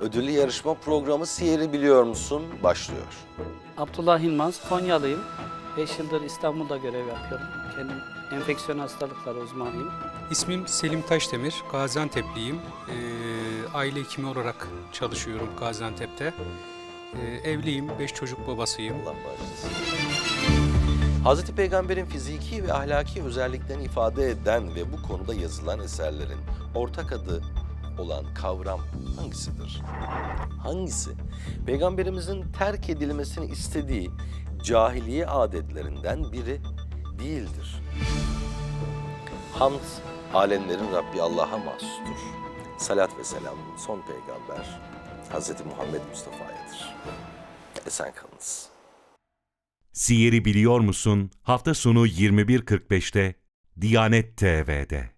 ödüllü yarışma programı Siyeri Biliyor Musun? başlıyor. Abdullah Hilmaz, Konyalıyım. 5 yıldır İstanbul'da görev yapıyorum. Kendim enfeksiyon hastalıkları uzmanıyım. İsmim Selim Taşdemir, Gaziantep'liyim. Ee, aile hekimi olarak çalışıyorum Gaziantep'te. Ee, evliyim, beş çocuk babasıyım. Allah bağışlasın. Hazreti Peygamber'in fiziki ve ahlaki özelliklerini ifade eden ve bu konuda yazılan eserlerin ortak adı olan kavram hangisidir? Hangisi? Peygamberimizin terk edilmesini istediği cahiliye adetlerinden biri değildir. Hamd, alemlerin Rabbi Allah'a mahsustur. Salat ve selam son peygamber Hazreti Muhammed Mustafa'yadır. Esen kalınız. Siyeri biliyor musun? Hafta sonu 21.45'te Diyanet TV'de.